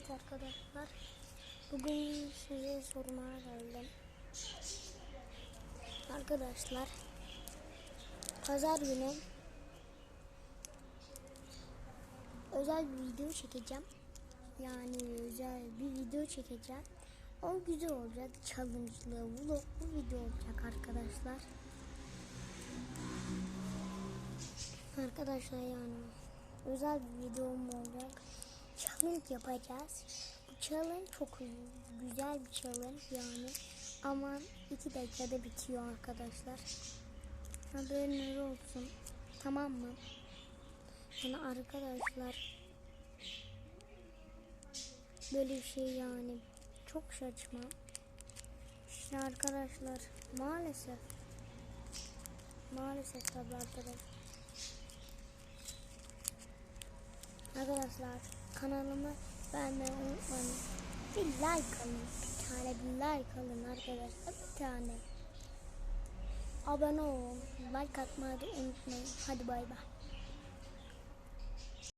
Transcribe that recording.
Evet arkadaşlar. Bugün size sormaya geldim. Arkadaşlar. Pazar günü özel bir video çekeceğim. Yani özel bir video çekeceğim. O güzel olacak. Challenge'lı vlog bu video olacak arkadaşlar. Arkadaşlar yani özel bir videom olacak. Challenge yapacağız. Bu challenge çok güzel bir challenge yani. Ama iki dakikada bitiyor arkadaşlar. Haberiniz olsun. Tamam mı? Yani arkadaşlar böyle bir şey yani çok saçma. İşte arkadaşlar maalesef maalesef tabii arkadaşlar. Arkadaşlar kanalımı beğenmeyi unutmayın. Bir like alın. Bir tane bir like alın arkadaşlar. Bir tane. Abone olun. Like atmayı da unutmayın. Hadi bay bay.